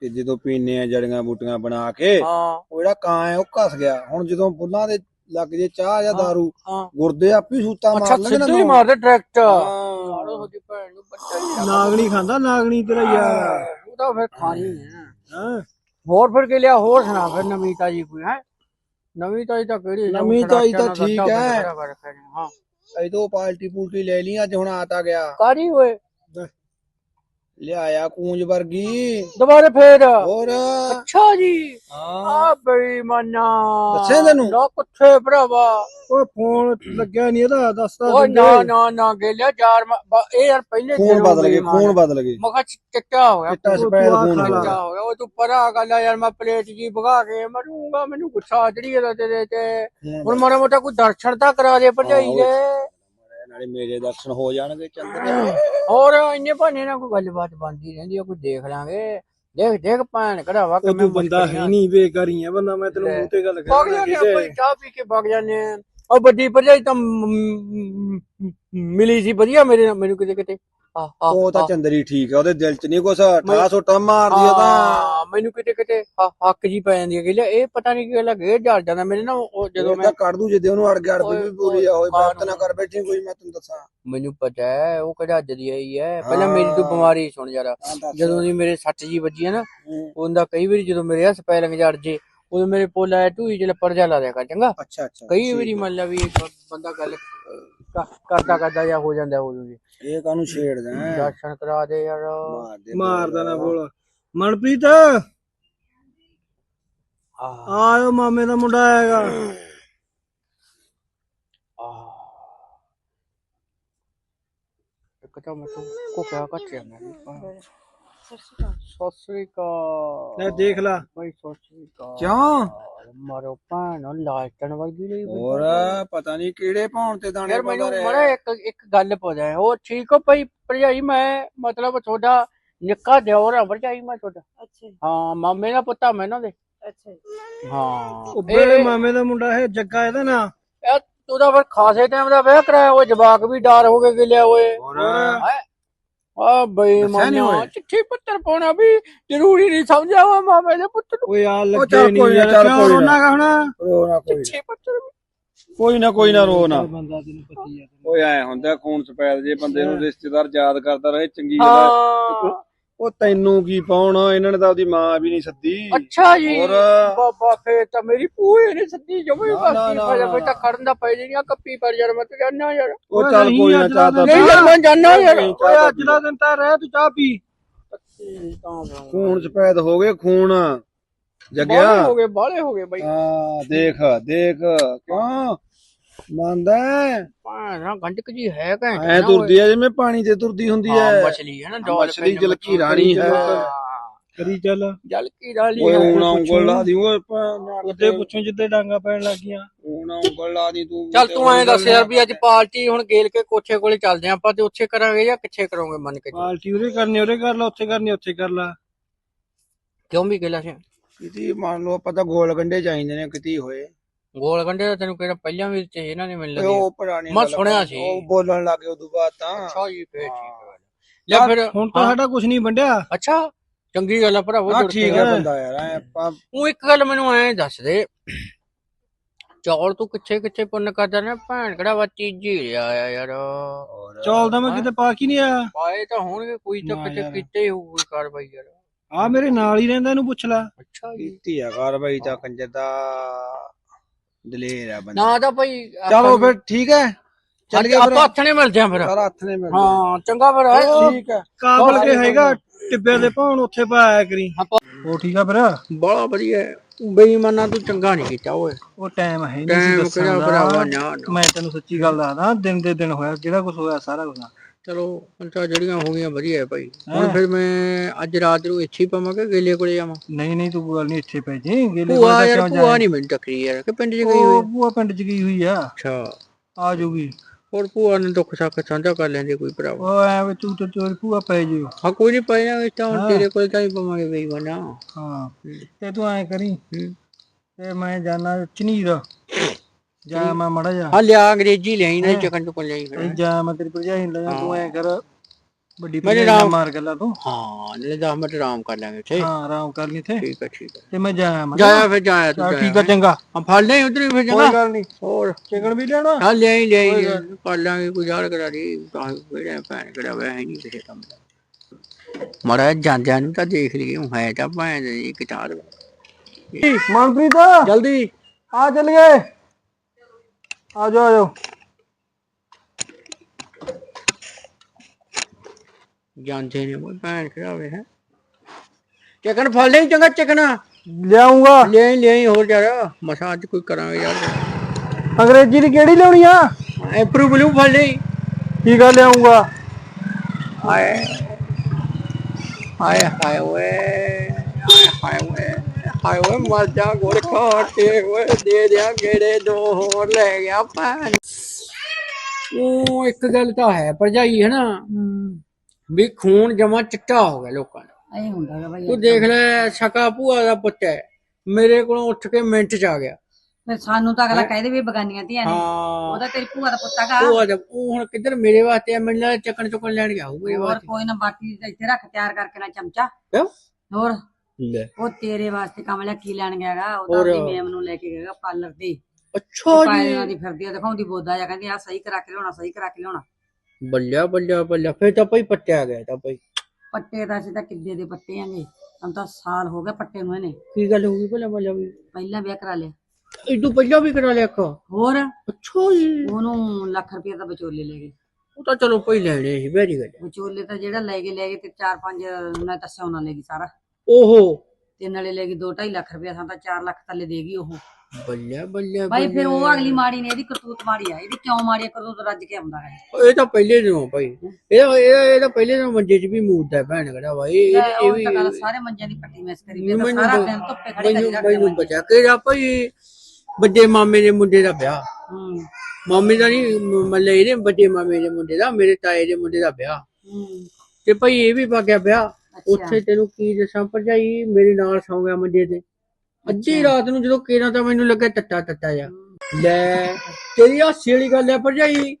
[SPEAKER 4] ਤੇ ਜਦੋਂ ਪੀਨੇ ਆ ਜੜੀਆਂ ਬੂਟੀਆਂ ਬਣਾ ਕੇ
[SPEAKER 1] ਹਾਂ।
[SPEAKER 4] ਉਹ ਜਿਹੜਾ ਕਾਂ ਹੈ ਉਹ ਘਸ ਗਿਆ। ਹੁਣ ਜਦੋਂ ਬੁੱਲਾਂ ਦੇ ਲੱਗ ਜੇ ਚਾਹ ਜਾਂ ਦਾਰੂ ਗੁਰਦੇ ਆਪੀ ਸੂਤਾ
[SPEAKER 1] ਅੱਛਾ
[SPEAKER 4] ਮਾਰ ਲੈਣਗੇ
[SPEAKER 1] ਸਿੱਧੂ ਹੀ ਮਾਰਦੇ ਡਾਇਰੈਕਟ
[SPEAKER 4] ਹਾਂ।
[SPEAKER 1] ਮਾਰੋ ਛੋਟੀ ਭੈਣ ਨੂੰ ਬੱਚਾ ਹੀ ਆ।
[SPEAKER 2] ਨਾਗਣੀ ਖਾਂਦਾ ਨਾਗਣੀ ਤੇਰਾ ਯਾਰ
[SPEAKER 1] ਉਹ ਤਾਂ ਫਿਰ ਖਾਣੀ ਹੈ
[SPEAKER 2] ਹਾਂ
[SPEAKER 1] ਹੋਰ ਫਿਰ ਕੇ ਲਿਆ ਹੋਰ ਸੁਣਾ ਫਿਰ ਨਵੀਂ ਤਾਜੀ ਕੋਈ ਹੈ ਨਵੀਂ ਤਾਜੀ ਤਾਂ ਕਿਹੜੀ
[SPEAKER 4] ਨਵੀਂ ਤਾਜ਼ੀ ਤਾਂ ਠੀਕ ਹੈ।
[SPEAKER 1] ਹਾਂ
[SPEAKER 4] ਇਹ ਤੋਂ ਪਾਲਟੀ ਪੂਲਟੀ ਲੈ ਲਈ ਅੱਜ ਹੁਣ ਆ ਤਾਂ ਗਿਆ
[SPEAKER 1] ਕਾਰੀ ਹੋਏ
[SPEAKER 4] ਲਿਆਇਆ ਕੂੰਜ ਵਰਗੀ।
[SPEAKER 1] ਦੁਬਾਰੇ ਫੇਰ।
[SPEAKER 4] ਹੋਰ।
[SPEAKER 1] ਅੱਛਾ ਜੀ।
[SPEAKER 4] ਹਾਂ।
[SPEAKER 1] ਆ ਬੇਈਮਾਨਾ
[SPEAKER 4] ਦੱਸਿਆ ਤੈਨੂੰ?
[SPEAKER 1] ਨਾ ਕੁੱਥੇ ਭਰਾਵਾ।
[SPEAKER 2] ਓਏ ਫੋਨ ਲੱਗਿਆ ਨਹੀਂ ਇਹਦਾ ਦੱਸਦਾ
[SPEAKER 1] ਉਹ ਨਾ ਨਾ ਨਾ ਗੇਲਿਆ ਯਾਰ ਇਹ ਯਾਰ ਪਹਿਲੇ ਦਿਨ
[SPEAKER 4] ਬਦਲ ਗਏ ਖੂਨ ਬਦਲ ਗਏ।
[SPEAKER 1] ਮੈਂ ਕਿਹਾ ਚਿੱਟਾ ਹੋ ਗਿਆ
[SPEAKER 4] ਚਿੱਟਾ
[SPEAKER 2] ਤੂੰ
[SPEAKER 4] ਸਫੈਦ। ਗਿਆ
[SPEAKER 1] ਚਿੱਟਾ ਹੋ ਗਿਆ ਉਹ ਤੂੰ ਪਰਾ ਗੱਲ ਯਾਰ ਮੈਂ ਪਲੇਟ ਜੀ ਭਗਾ ਕੇ ਮਰੂੰਗਾ ਮੈਨੂੰ ਗੁੱਸਾ ਚੜੀ ਜਾਂਦਾ ਤੇਰੇ ਤੇ। ਹੁਣ ਮਾੜਾ ਮੋਟਾ ਕੋਈ ਦਰਸ਼ਨ ਤਾਂ ਕਰਾ ਦੇ ਭਰਜਾਈ
[SPEAKER 4] ਹਾਂ,
[SPEAKER 1] ਦੇ।
[SPEAKER 4] ਨਾਲੇ ਮੇਰੇ ਦਰਸ਼ਨ ਹੋ ਜਾਣਗੇ ਚੰਦਰੇ
[SPEAKER 1] ਹੋਰ ਇੰਨੇ ਭਾਨੇ ਨਾਲ ਕੋਈ ਗੱਲਬਾਤ ਬਣਦੀ ਰਹਿੰਦੀ ਆ ਕੋਈ ਦੇਖ ਲਾਂਗੇ। ਦੇਖ ਦੇਖ ਭੈਣ ਕਢਾਵਾ
[SPEAKER 2] ਉਹ ਤੂੰ ਬੰਦਾ ਹੈ ਨਹੀਂ ਬੇਕਾਰੀ ਆ ਬੰਦਾ ਮੈਂ ਤੈਨੂੰ। ਮੂੰਹ ਤੇ ਗੱਲ ਕਰਦਾ
[SPEAKER 1] ਜਾਂਦੇ ਆਪਾਂ ਚਾਹ ਪੀ ਕੇ ਵਗ ਜਾਂਦੇ ਆ। ਉਹ ਵੱਡੀ ਭਰਜਾਈ ਤਾਂ ਮ- ਮ- ਮ- ਮਿਲੀ ਸੀ ਵਧੀਆ ਮੇਰੇ ਨਾਲ ਮੈਨੂੰ ਕਿਤੇ ਕਿਤੇ।
[SPEAKER 4] ਉਹ ਤਾਂ। ਚੰਦਰੀ ਠੀਕ ਹੈ ਉਹਦੇ ਦਿਲ 'ਚ ਨਹੀਂ ਕੁਛ ਠਾ ਸੋਟਾ ਮਾਰਦੀ ਆ ਤਾਂ
[SPEAKER 1] ਹਾਂ, ਮੈਨੂੰ ਕਿਤੇ ਕਿਤੇ ਹ- ਹੱਕ ਜੀ ਪੈ ਜਾਂਦੀ ਹੈ ਕਿ ਇਹ ਪਤਾ ਨਹੀਂ ਕੀ ਗੱਲ ਹੈ ਗੇਰ ਜਲ ਜਾਂਦਾ ਮੇਰੇ ਨਾਲ ਉਹ ਜਦੋਂ ਮੈਂ
[SPEAKER 4] ਮੈਂ ਕੱਢ ਦੂ ਜਿੱਦੇ ਉਹਨੂੰ ਅੜ ਗਿਆ ਅੜ
[SPEAKER 1] ਓਏ,
[SPEAKER 4] ਵੀ ਪੂਰੀ ਆ
[SPEAKER 1] ਮਾਂ
[SPEAKER 4] ਬਾਤ ਨਾ ਕਰ ਬੈਠੀ ਕੋਈ ਮੈਂ ਤੈਨੂੰ ਦੱਸਾਂ
[SPEAKER 1] ਮੈਨੂੰ ਪਤਾ ਹੈ ਉਹ ਕਿਹੜਾ ਜਦੀ ਆਈ ਹੈ ਪਹਿਲਾਂ ਮੇਰੀ ਤੂੰ ਬਿਮਾਰੀ ਸੁਣ
[SPEAKER 4] ਹਾਂ, ਦੱਸ।
[SPEAKER 1] ਜਦੋਂ ਦੀ ਮੇਰੇ ਸੱਟ ਜੀ ਵੱਜੀ ਹੈ ਨਾ
[SPEAKER 4] ਹੂੰ।
[SPEAKER 1] ਉਹਦਾ ਕਈ ਵਾਰੀ ਜਦੋਂ ਮੇਰੇ ਹੱਥ ਪੈ ਲੰਗ ਜੜ ਜੇ ਉਦੋਂ ਮੇਰੇ ਪੋਲਾ ਢੂਈ ਚ ਲੱਪੜ ਜਾ ਲਾ ਦਿਆ ਕਰ ਚੰਗਾ
[SPEAKER 4] ਅੱਛਾ ਅੱਛਾ
[SPEAKER 1] ਕਈ ਵਾਰੀ। ਮੰਨ ਲਾ ਵੀ ਇੱਕ ਬੰਦਾ ਗੱਲ ਕ- ਕਰਦਾ ਕਰਦਾ ਜਾਂ ਹੋ ਜਾਂਦਾ ਉਦੋਂ ਜੀ
[SPEAKER 4] ਇਹ ਕਾਹਨੂੰ ਛੇੜਦਾ ਹੈਂ?
[SPEAKER 1] ਦਰਸ਼ਨ ਕਰਾ ਦੇ ਯਾਰ।
[SPEAKER 4] ਮਾਰ ਦੇ
[SPEAKER 2] ਮਾਰਦਾ ਨਾ ਬੋਲ। ਮਨਪ੍ਰੀਤ!
[SPEAKER 1] ਆਹ,
[SPEAKER 2] ਆਇਓ ਮਾਮੇ ਦਾ ਮੁੰਡਾ ਆਏਗਾ।
[SPEAKER 1] ਆਹ। ਇੱਕ ਤਾਂ ਮੈਂ ਤੂੰ ਕੋ ਕਿਆ ਕਰ ਰਿਹਾ ਸਤਿ ਸ੍ਰੀ ਅਕਾਲ।
[SPEAKER 2] ਲੈ ਦੇਖ ਲਾ।
[SPEAKER 1] ਬਈ ਸਤਿ ਸ੍ਰੀ ਅਕਾਲ।
[SPEAKER 4] ਕਿਉਂ?
[SPEAKER 1] ਮਾਰੋ ਭੈਣ ਲਾਲਟਣ ਵਰਗੀ ਲਈ ਬਈ।
[SPEAKER 4] ਹੋਰ ਪਤਾ ਨਹੀਂ ਕਿਹੜੇ ਭੌਣ ਤੇ ਦਾਣੇ
[SPEAKER 1] ਯਾਰ ਮੈਨੂੰ
[SPEAKER 4] ਪਾਉਂਦਾ
[SPEAKER 1] ਮੜਾ ਇੱਕ ਇੱਕ ਗੱਲ ਪੁੱਛਦਾ ਹੈ। ਉਹ ਠੀਕ ਹੋ ਭਈ? ਭਰਜਾਈ ਮੈਂ ਮਤਲਬ ਤੁਹਾਡਾ ਨਿੱਕਾ ਦਿਓਰ ਆ ਭਰਜਾਈ ਮੈਂ ਤੁਹਾਡਾ।
[SPEAKER 3] ਅੱਛਾ ਜੀ,
[SPEAKER 1] ਹਾਂ ਮਾਮੇ ਦਾ ਪੁੱਤਾ ਮੈਂ ਦੇ।
[SPEAKER 3] ਅੱਛਾ।
[SPEAKER 1] ਹਾਂ।
[SPEAKER 2] ਮਾਮੇ ਦਾ ਮੁੰਡਾ ਹੈ ਜੱਗਾ ਇਹਦਾ ਨਾਂ।
[SPEAKER 1] ਇਹ ਉਹਦਾ ਫਿਰ ਖਾਸੇ ਟਾਈਮ ਦਾ ਵਿਆਹ ਕਰਾਇਆ ਉਹ ਜਵਾਕ ਵੀ ਡਰ ਹੋ ਕੇ ਗਿਲਿਆ ਹੋਏ
[SPEAKER 4] ਹੋਰ।
[SPEAKER 1] ਆ ਬਈ
[SPEAKER 4] ਦੱਸਿਆ ਨੀ
[SPEAKER 1] ਮਾਮਾ
[SPEAKER 4] ਹੋਏ?
[SPEAKER 1] ਚਿੱਠੀ ਪੱਤਰ ਪਾਉਣਾ ਵੀ ਜ਼ਰੂਰੀ ਨਹੀਂ ਸਮਝਿਆ ਵਾ ਮਾਮੇ ਦੇ ਪੁੱਤ ਨੂੰ।
[SPEAKER 2] ਓਏ ਆ ਲੱਗੇ ਨਹੀਂ
[SPEAKER 4] ਕੋਈ ਨਾ,
[SPEAKER 2] ਯਾਰ
[SPEAKER 4] ਚੱਲ
[SPEAKER 2] ਕਿਉਂ
[SPEAKER 4] ਕੋਈ ਨਾ।
[SPEAKER 2] ਰੋਣਾ ਗਾ ਹੁਣ?
[SPEAKER 4] ਰੋ ਨਾ ਕੋਈ।
[SPEAKER 1] ਚਿੱਠੀ ਪੱਤਰ
[SPEAKER 4] ਕੋਈ ਨਾ ਕੋਈ ਨਾ ਰੋ ਨਾ।
[SPEAKER 2] ਬੰਦਾ ਤੈਨੂੰ ਪਤੀ ਆ
[SPEAKER 4] ਓਏ ਐ ਹੁੰਦਾ ਖੂਨ ਸਫੈਦ ਜੇ ਬੰਦੇ ਨੂੰ ਰਿਸ਼ਤੇਦਾਰ ਯਾਦ ਕਰਦਾ ਰਹੇ ਚੰਗੀ ਗੱਲ ਉਹ ਤੈਨੂੰ ਕੀ ਪਾਉਣ? ਇਹਨਾਂ ਨੇ ਤਾਂ ਉਹਦੀ ਮਾਂ ਵੀ ਨਹੀਂ ਸੱਦੀ।
[SPEAKER 1] ਅੱਛਾ ਜੀ
[SPEAKER 4] ਹੋਰ?
[SPEAKER 1] ਬਾਬਾ ਫੇਰ ਤਾਂ ਮੇਰੀ ਭੂਏ ਨੇ ਸੱਦੀ ਜਮੇ
[SPEAKER 4] ਨਾ, ਨਾ,
[SPEAKER 1] ਬਾਕੀ
[SPEAKER 4] ਨਾ,
[SPEAKER 1] ਫਾਇਆ
[SPEAKER 4] ਨਾ।
[SPEAKER 1] ਫੇਰ ਤਾਂ ਖੜਨ ਦਾ ਪੈ ਜਿਹੜੀਆਂ ਕੱਪੀ ਪਰ ਯਾਰ ਮੈਂ ਤਾਂ ਜਾਨਾ ਯਾਰ।
[SPEAKER 4] ਉਹ ਚੱਲ
[SPEAKER 2] ਨਹੀਂ,
[SPEAKER 4] ਕੋਈ ਨਾ
[SPEAKER 2] ਅੱਜ
[SPEAKER 4] ਚਾਹ ਤਾਂ
[SPEAKER 1] ਨਹੀਂ ਯਾਰ ਮੈਂ ਜਾਨਾ ਯਾਰ।
[SPEAKER 2] ਓਏ ਅੱਜ ਦਾ ਦਿਨ ਤਾਂ ਰਹਿ ਤੂੰ ਚਾਹ ਪੀ।
[SPEAKER 4] ਖੂਨ ਸਫੈਦ ਹੋ ਗਏ ਖੂਨ।
[SPEAKER 1] ਬਾਲੇ
[SPEAKER 4] ਜਗਿਆ
[SPEAKER 1] ਹੋ ਗਏ ਬਾਲੇ ਹੋ ਗਏ ਬਈ।
[SPEAKER 4] ਹਾਂ ਦੇਖ ਦੇਖ। ਕਿਉਂ ਮੰਨਦਾ
[SPEAKER 1] ਭਾਣਾ ਗੰਡਕ ਜੀ ਹੈ ਕਹੇ
[SPEAKER 4] ਐ ਤੁਰਦੀ ਐ ਜਿਵੇਂ ਪਾਣੀ ਤੇ ਤੁਰਦੀ ਹੁੰਦੀ ਐ
[SPEAKER 1] ਮਛਲੀ ਹੈ ਨਾ ਡਾਲ
[SPEAKER 4] ਮਛਲੀ ਜਲਕੀ ਰਾਣੀ ਹੈ।
[SPEAKER 2] ਕਰੀ ਚੱਲ।
[SPEAKER 1] ਜਲ ਕੀ ਰਾਣੀ
[SPEAKER 4] ਓਏ ਹੁਣ ਉਂਗਲ ਲਾ ਦੀ ਓਏ
[SPEAKER 2] ਉੱਤੇ ਪੁੱਛੋ ਜਿੱਦੇ ਡਾਂਗਾ ਪੈਣ ਲੱਗੀਆਂ
[SPEAKER 4] ਹੁਣ ਉਂਗਲ ਲਾ ਦੀ ਤੂੰ
[SPEAKER 1] ਚੱਲ ਤੂੰ ਐਂ ਦੱਸ ਯਾਰ ਵੀ ਅੱਜ ਪਾਰਟੀ ਹੁਣ ਗੇਲ ਕੇ ਕੋਠੇ ਕੋਲੇ ਚੱਲਦੇ ਆਂ ਆਪਾਂ ਤੇ ਉੱਥੇ ਕਰਾਂਗੇ ਜਾਂ ਕਿੱਥੇ ਕਰੋਗੇ ਮੰਨ ਕੇ।
[SPEAKER 2] ਪਾਲਟੀ ਉਰੇ ਕਰਨੀ ਉਰੇ ਕਰ ਲਾ ਉੱਥੇ ਕਰਨੀ ਉੱਥੇ ਕਰ ਲਾ।
[SPEAKER 1] ਕਿਉਂ ਵੀ ਗੇਲਾ ਸੀ?
[SPEAKER 4] ਕਿਤੇ ਮੰਨ ਲਓ ਆਪਾਂ ਤਾਂ ਗੋਲ ਗੰਡੇ ਚਾਹੀਦੇ ਨੇ ਕਿਤੇ ਹੋਏ।
[SPEAKER 1] ਗੋਲ ਗੰਡੇ ਦਾ ਤੈਨੂੰ ਕਿਹੜਾ ਪਹਿਲਾਂ ਵੀ ਤੇ ਇਹਨਾਂ ਨੇ ਲੱਗੇ
[SPEAKER 4] ਉਹ ਪੁਰਾਣੀ
[SPEAKER 1] ਮੈਂ
[SPEAKER 4] ਗੱਲ
[SPEAKER 1] ਸੁਣਿਆ ਸੀ।
[SPEAKER 4] ਉਹ ਬੋਲਣ ਲੱਗੇ ਉਦੋਂ ਬਾਅਦ ਤਾਂ।
[SPEAKER 1] ਅੱਛਾ ਜੀ ਫੇਰ ਠੀਕ ਹੈ। ਲੈ ਫਿਰ
[SPEAKER 2] ਹੁਣ ਤਾਂ। ਸਾਡਾ ਕੁਝ ਨਹੀਂ ਵੰਡਿਆ।
[SPEAKER 1] ਅੱਛਾ ਚੰਗੀ ਗੱਲ ਆ ਭਰਾਵੋ
[SPEAKER 4] ਹਾਂ ਠੀਕ ਹੈ ਬੰਦਾ ਯਾਰ ਐ ਆਪਾਂ
[SPEAKER 1] ਉਹ ਇੱਕ ਗੱਲ ਮੈਨੂੰ ਐਂ ਦੱਸ ਦੇ। ਚੌਲ ਤੂੰ ਕਿੱਥੇ ਕਿੱਥੇ ਪੁੰਨ ਕਰਦਾ ਨਾ ਭੈਣ ਕਿਹੜਾ ਵਾ ਚੀਜੀ ਲਿਆ ਆ ਯਾਰ।
[SPEAKER 2] ਚੌਲ ਦਾ ਮੈਂ ਕਿਤੇ ਪਾ ਕੀ ਨਹੀਂ ਆਇਆ।
[SPEAKER 1] ਪਾਏ ਤਾਂ ਹੋਣਗੇ ਕੋਈ ਤਾਂ
[SPEAKER 2] ਨਾ
[SPEAKER 1] ਕਿਤੇ
[SPEAKER 2] ਯਾਰ।
[SPEAKER 1] ਕੀਤੇ ਹੀ ਹੋਊ ਕੋਈ ਕਾਰਵਾਈ ਯਾਰ।
[SPEAKER 2] ਆ ਮੇਰੇ ਨਾਲ ਹੀ ਰਹਿੰਦਾ ਇਹਨੂੰ ਪੁੱਛ ਲੈ।
[SPEAKER 1] ਅੱਛਾ ਜੀ।
[SPEAKER 4] ਕੀਤੀ ਆ ਕਾਰਵਾਈ ਤਾਂ ਕੰਜਰ ਦਾ। ਦਲੇਰ ਆ ਬੰਦਾ।
[SPEAKER 1] ਨਾ ਤਾਂ ਭਾਈ
[SPEAKER 4] ਚਲੋ ਫਿਰ ਠੀਕ ਹੈ। ਚੱਲ ਗਿਆ
[SPEAKER 1] ਆਪਾਂ ਹੱਥ ਨੇ ਮਿਲਦੇ ਆਂ ਫਿਰ।
[SPEAKER 4] ਸਾਰਾ ਹੱਥ ਨੇ ਮਿਲ
[SPEAKER 1] ਹਾਂ ਚੰਗਾ ਫਿਰ?
[SPEAKER 4] ਠੀਕ ਹੈ।
[SPEAKER 2] ਕਾਬਲ ਕੇ ਹੈਗਾ ਟਿੱਬੇ ਦੇ ਭਾਉਣ ਉੱਥੇ ਪਾਇਆ ਕਰੀ। ਉਹ ਠੀਕ ਆ ਫਿਰ?
[SPEAKER 1] ਬੜਾ ਵਧੀਆ ਹੈ। ਬੇਈਮਾਨਾ ਤੂੰ ਚੰਗਾ ਨਹੀਂ ਕੀਤਾ ਓਏ।
[SPEAKER 2] ਉਹ ਟਾਈਮ ਹੈ ਨਹੀਂ
[SPEAKER 1] ਟਾਈਮ
[SPEAKER 2] ਸੀ
[SPEAKER 1] ਕਿਹੜਾ
[SPEAKER 2] ਦੱਸਣ
[SPEAKER 1] ਭਰਾਵਾ
[SPEAKER 2] ਦਾ
[SPEAKER 1] ਨਾ ਨਾ।
[SPEAKER 2] ਮੈਂ ਤੈਨੂੰ ਸੱਚੀ ਗੱਲ ਦੱਸਦਾ ਦਿਨ ਦੇ ਦਿਨ ਹੋਇਆ ਜਿਹੜਾ ਕੁਝ ਹੋਇਆ ਸਾਰਾ ਕੁਝ
[SPEAKER 1] ਚਲੋ ਹੁਣ ਤਾਂ ਜਿਹੜੀਆਂ ਹੋ ਗਈਆਂ ਵਧੀਆ ਹੈ ਭਾਈ? ਹੁਣ ਫਿਰ ਮੈਂ ਅੱਜ ਰਾਤ ਨੂੰ ਇੱਥੇ ਹੀ ਪਵਾਂਗਾ ਗੇਲੇ ਕੋਲੇ ਜਾਵਾਂ?
[SPEAKER 2] ਨਹੀਂ ਨਹੀਂ ਤੂੰ ਗੱਲ ਨਹੀਂ ਇੱਥੇ ਪੈ ਜੇ। ਗੇਲੇ
[SPEAKER 1] ਭੂਆ
[SPEAKER 2] ਕੋਲ
[SPEAKER 1] ਯਾਰ
[SPEAKER 2] ਕਿਉਂ
[SPEAKER 1] ਭੂਆ
[SPEAKER 2] ਜਾਏ?
[SPEAKER 1] ਨਹੀਂ ਮੈਨੂੰ ਟੱਕਰੀ ਯਾਰ ਕਿ ਪਿੰਡ 'ਚ ਗਈ ਹੋਈ
[SPEAKER 2] ਉਹ
[SPEAKER 1] ਹੈ?
[SPEAKER 2] ਭੂਆ ਪਿੰਡ ਚ ਗਈ ਹੋਈ ਆ।
[SPEAKER 1] ਅੱਛਾ।
[SPEAKER 2] ਆ ਜਾਊਗੀ
[SPEAKER 1] ਹੋਰ ਭੂਆ ਨੇ ਦੁੱਖ ਸੁੱਖ ਸਾਂਝਾ ਕਰ ਲੈਂਦੇ ਕੋਈ ਭਰਾਵਾ।
[SPEAKER 2] ਉਹ ਐ ਵੀ ਤੂੰ ਤੇ ਤੇਰੀ ਭੂਆ ਪੈ ਜਿਓ।
[SPEAKER 1] ਹਾਂ ਕੋਈ ਨਹੀਂ ਪਾਇਆ ਇਸ ਤਾਂ ਹੁਣ। ਤੇਰੇ ਕੋਲ ਤਾਂ ਹੀ ਪਵਾਂਗੇ ਬੇਈਮਾਨਾ।
[SPEAKER 2] ਹਾਂ। ਤੇ ਤੂੰ ਐ ਕਰੀ। ਤੇ ਮੈਂ ਜਾਣਾ ਚਨੀਰ। ਜਾ ਮੈਂ ਮੜਾ ਜਾ
[SPEAKER 1] ਹਾਂ ਲਿਆ ਅੰਗਰੇਜ਼ੀ ਲਿਆਈ ਨਾ
[SPEAKER 2] ਹੈਂ?
[SPEAKER 1] ਚਿਕਨ ਟੁਕਨ ਲਿਆਈ ਫਿਰ
[SPEAKER 2] ਜਾ ਮੈਂ ਤੇਰੀ ਭਰਜਾਈ ਨੂੰ ਲੈ ਜਾ ਤੂੰ ਐ ਕਰ ਵੱਡੀ ਭਰਜਾਈ ਨਾਲ
[SPEAKER 1] ਨਾਲ-
[SPEAKER 2] ਮਾਰ ਗੱਲਾਂ ਤੂੰ।
[SPEAKER 1] ਹਾਂ ਲੈ 10 ਮਿੰਟ ਆਰਾਮ ਕਰ ਲਾਂਗੇ ਉੱਥੇ।
[SPEAKER 2] ਹਾਂ ਆਰਾਮ ਕਰ ਲਈ ਤੇ
[SPEAKER 1] ਠੀਕ ਹੈ ਠੀਕ ਹੈ
[SPEAKER 2] ਤੇ ਮੈਂ ਜਾਇਆ ਮੈਂ
[SPEAKER 1] ਜਾਇਆ ਫਿਰ ਜਾਇਆ ਤੂੰ
[SPEAKER 2] ਠੀਕ ਆ ਚੰਗਾ।
[SPEAKER 1] ਹਾਂ ਫੜ ਲੈ ਉਧਰ ਹੀ ਫਿਰ
[SPEAKER 2] ਕੋਈ
[SPEAKER 1] ਚੰਗਾ।
[SPEAKER 2] ਗੱਲ ਨਹੀਂ।
[SPEAKER 1] ਹੋਰ।
[SPEAKER 2] ਚਿਕਨ ਵੀ ਲੈਣਾ
[SPEAKER 1] ਹਾਂ ਲਿਆਈ
[SPEAKER 2] ਕੋਈ ਗੱਲ
[SPEAKER 1] ਕਰ ਲਾਂਗੇ ਕੋਈ ਯਾਰ ਕਰਾ ਦੀ। ਤਾਂ ਕਿਹੜਾ ਭੈਣ ਕਿਹੜਾ ਵੈ ਨਹੀਂ ਕਿਸੇ ਕੰਮ ਦਾ। ਮੜਾ ਜਾਂਦਿਆਂ ਨੂੰ ਤਾਂ ਦੇਖ ਲਈਏ ਉਹ ਹੈ ਤਾਂ ਭੈਣ ਦੀ ਕਿਤਾਬ
[SPEAKER 2] ਮਨਪ੍ਰੀਤ!
[SPEAKER 1] ਜਲਦੀ।
[SPEAKER 2] ਆ ਚੱਲ ਗਏ ਆ ਜਾਓ ਆ ਜਾਓ
[SPEAKER 1] ਜਾਂਦੇ ਨੇ ਉਹ ਭੈਣ ਖਰਾਵੇ ਹੈ। ਚਿਕਨ ਫੜ ਲਈ ਚੰਗਾ ਚਿਕਨ।
[SPEAKER 2] ਲਿਆਉਂਗਾ
[SPEAKER 1] ਲੈ ਲੈ ਹੋਰ ਯਾਰ ਮਸਾ ਅੱਜ ਕੋਈ ਕਰਾਂਗੇ ਯਾਰ।
[SPEAKER 2] ਅੰਗਰੇਜ਼ੀ ਦੀ ਕਿਹੜੀ ਲਿਆਉਣੀ ਆ?
[SPEAKER 1] ਐਪਰੂ ਬਲੂ ਫੜ ਲਈ
[SPEAKER 2] ਕੀ ਗੱਲ ਲਿਆਉਂਗਾ
[SPEAKER 1] ਹਾਏ। ਹਾਏ ਹਾਏ ਓਏ। ਹਾਏ ਹਾਏ ਓਏ। ਹਾਏ ਓਏ ਮਰ ਜਾ ਗੋਲ ਖਾਤੇ ਓਏ ਦੇ ਦਿਆ ਗੇੜੇ ਦੋ ਹੋਰ ਲੈ ਗਿਆ ਭੈਣ। ਉਹ ਇੱਕ ਗੱਲ ਤਾਂ ਹੈ ਭਰਜਾਈ ਹੈ। ਨਾ ਵੀ ਖੂਨ ਜਮਾ ਚਿੱਟਾ ਹੋ ਗਿਆ ਲੋਕਾਂ ਦਾ।
[SPEAKER 3] ਐ ਹੁੰਦਾ ਗਾ ਭਾਈ
[SPEAKER 1] ਤੂੰ ਦੇਖ ਲੈ ਸਕਾ ਭੂਆ ਦਾ ਪੁੱਤ ਹੈ। ਮੇਰੇ ਕੋਲੋਂ ਉੱਠ ਕੇ ਮਿੰਟ ਚ ਆ ਗਿਆ।
[SPEAKER 3] ਫਿਰ ਸਾਨੂੰ ਤਾਂ ਅਗਲਾ ਕਹਿੰਦੇ ਵੀ ਬਗਾਨੀਆਂ ਧੀਆਂ ਨੇ। ਉਹਦਾ ਤੇਰੀ ਭੂਆ ਦਾ ਪੁੱਤਾ ਗਾ
[SPEAKER 1] ਭੂਆ ਦਾ ਉਹ ਹੁਣ ਕਿੱਧਰ ਮੇਰੇ ਵਾਸਤੇ ਮੈਨੂੰ ਲੱਗਦਾ ਚੱਕਣ ਚੁੱਕਣ ਲੈਣ ਗਿਆ ਹੋਊ ਮੇਰੇ
[SPEAKER 3] ਹੋਰ
[SPEAKER 1] ਵਾਸਤੇ।
[SPEAKER 3] ਕੋਈ ਨਾ ਬਾਟੀ ਇੱਥੇ ਰੱਖ ਤਿਆਰ ਕਰਕੇ ਨਾ ਚਮਚਾ।
[SPEAKER 1] ਕਿਉਂ?
[SPEAKER 3] ਹੋਰ?
[SPEAKER 1] ਲੈ।
[SPEAKER 3] ਉਹ ਤੇਰੇ ਵਾਸਤੇ ਕਮਲਿਆ ਕੀ ਲੈਣ ਗਿਆਗਾ ਉਹ ਤਾਂ
[SPEAKER 1] ਹੋਰ?
[SPEAKER 3] ਮੇਮ ਨੂੰ ਲੈ ਕੇ ਗਿਆਗਾ ਪਾਰਲਰ ਤੇ।
[SPEAKER 1] ਅੱਛਾ ਜੀ।
[SPEAKER 3] ਪਾਇਲਾਂ ਦੀ ਫਿਰਦੀ ਆ ਦਿਖਾਉਂਦੀ ਬੋਦਾ ਜਾਂ ਕਹਿੰਦੀ ਆ ਸਹੀ ਕਰਾ ਕੇ ਲਿਆਉਣਾ ਸਹੀ ਕਰਾ ਕੇ ਲਿਆਉਣਾ।
[SPEAKER 1] ਬੱਲਿਆ ਬੱਲਿਆ ਬੱਲਿਆ। ਫੇਰ ਤਾਂ ਭਾਈ ਪੱਟਿਆ ਗਿਆ ਤਾਂ ਭਾਈ।
[SPEAKER 3] ਪੱਟੇ ਤਾਂ ਅਸੀਂ ਤਾਂ ਕਿੱਦੇ ਦੇ ਪੱਟੇ ਆਂਗੇ ਸਾਨੂੰ ਤਾਂ ਸਾਲ ਹੋ ਗਿਆ ਪੱਟੇ ਨੂੰ ਇਹਨੇ।
[SPEAKER 1] ਕੀ ਗੱਲ ਹੋ ਗਈ ਭਲਾ ਬੱਲਿਆ ਵੀ?
[SPEAKER 3] ਪਹਿਲਾਂ ਵਿਆਹ ਕਰਾ ਲਿਆ।
[SPEAKER 1] ਇਦੋਂ ਪਹਿਲਾਂ ਵੀ ਕਰਾ ਲਿਆ ਕਾ
[SPEAKER 3] ਹੋਰ?
[SPEAKER 1] ਅੱਛਾ ਜੀ।
[SPEAKER 3] ਉਹਨੂੰ ਲੱਖ ਰੁਪਏ ਦਾ ਵਿਚੋਲੇ ਲੈ ਗਏ।
[SPEAKER 1] ਉਹ ਤਾਂ ਚਲੋ ਭਾਈ ਲੈਣੇ ਸੀ ਵੈਰੀ ਗੁੱਡ
[SPEAKER 3] ਵਿਚੋਲੇ ਤਾਂ ਜਿਹੜਾ ਲੈ ਗਏ ਲੈ ਗਏ ਤੇ 4-5 ਮੈਂ ਤਾਂ ਸੋਨਾ ਲੈ ਗਈ ਸਾਰਾ।
[SPEAKER 1] ਓਹੋ
[SPEAKER 3] ਤੇ ਨਾਲੇ ਲੈ ਗਈ 2.5 ਲੱਖ ਰੁਪਏ ਸਾਨੂੰ ਤਾਂ 4 ਲੱਖ ਥੱਲੇ ਦੇਗੀ ਉਹ।
[SPEAKER 1] ਬੱਲਿਆ ਬੱਲਿਆ
[SPEAKER 3] ਭਾਈ ਫਿਰ ਉਹ ਅਗਲੀ ਮਾੜੀ ਨੇ ਇਹਦੀ ਕਰਤੂਤ ਮਾੜੀ ਆ ਇਹਦੀ ਕਿਉਂ ਮਾੜੀ ਆ ਕਰਤੂਤ ਰੱਜ ਕੇ ਆਉਂਦਾ ਹੈ।
[SPEAKER 1] ਇਹ ਤਾਂ ਪਹਿਲੇ ਦਿਨੋਂ ਭਾਈ। ਇਹ ਇਹ ਇਹ ਤਾਂ ਪਹਿਲੇ ਦਿਨੋਂ ਮੰਜੇ 'ਚ ਵੀ ਮੂਦਦਾ ਭੈਣ ਕੜਾ ਭਾਈ ਇਹ ਇਹ
[SPEAKER 3] ਉਹ
[SPEAKER 1] ਵੀ
[SPEAKER 3] ਤਾਂ ਗੱਲ ਸਾਰੇ ਮੰਜਿਆਂ ਦੀ ਪੱਟੀ ਮੈਸ ਕਰੀ ਮੈਂ ਤਾਂ
[SPEAKER 1] ਮੈਨੂੰ
[SPEAKER 3] ਸਾਰਾ ਦਿਨ ਧੁੱਪੇ ਖੜੀ ਕਰੀ
[SPEAKER 1] ਮੈਨੂੰ
[SPEAKER 3] ਰੱਖ
[SPEAKER 1] ਮੈਨੂੰ ਬਚਾ ਕੇ ਜਾ ਭਾਈ। ਵੱਡੇ ਮਾਮੇ ਦੇ ਮੁੰਡੇ ਦਾ ਵਿਆਹ।
[SPEAKER 3] ਹੂੰ।
[SPEAKER 1] ਮਾਮੇ ਦਾ ਨਹੀਂ ਮੱਲੇ ਇਹਦੇ ਵੱਡੇ ਮਾਮੇ ਦੇ ਮੁੰਡੇ ਦਾ ਮੇਰੇ ਤਾਏ ਦੇ ਮੁੰਡੇ ਦਾ ਵਿਆਹ।
[SPEAKER 3] ਹੂੰ।
[SPEAKER 1] ਤੇ ਭਾਈ ਇਹ ਵੀ ਵਗਿਆ ਵਿਆਹ।
[SPEAKER 3] ਅੱਛਾ
[SPEAKER 1] ਉੱਥੇ ਤੈਨੂੰ ਕੀ ਦੱਸਾਂ ਭਰਜਾਈ ਮੇਰੇ ਨਾਲ ਸੌਂ ਗਿਆ ਮੰਜੇ ਤੇ। ਅੱਧੀ ਰਾਤ ਨੂੰ ਜਦੋਂ ਕਿਹਨਾਂ ਤਾਂ ਮੈਨੂੰ ਲੱਗਾ ਟੱਟਾ ਟੱਟਾ ਜਾ ਲੈ ਤੇਰੀ ਹਾਸੀ ਵਾਲੀ ਗੱਲ ਹੈ ਭਰਜਾਈ।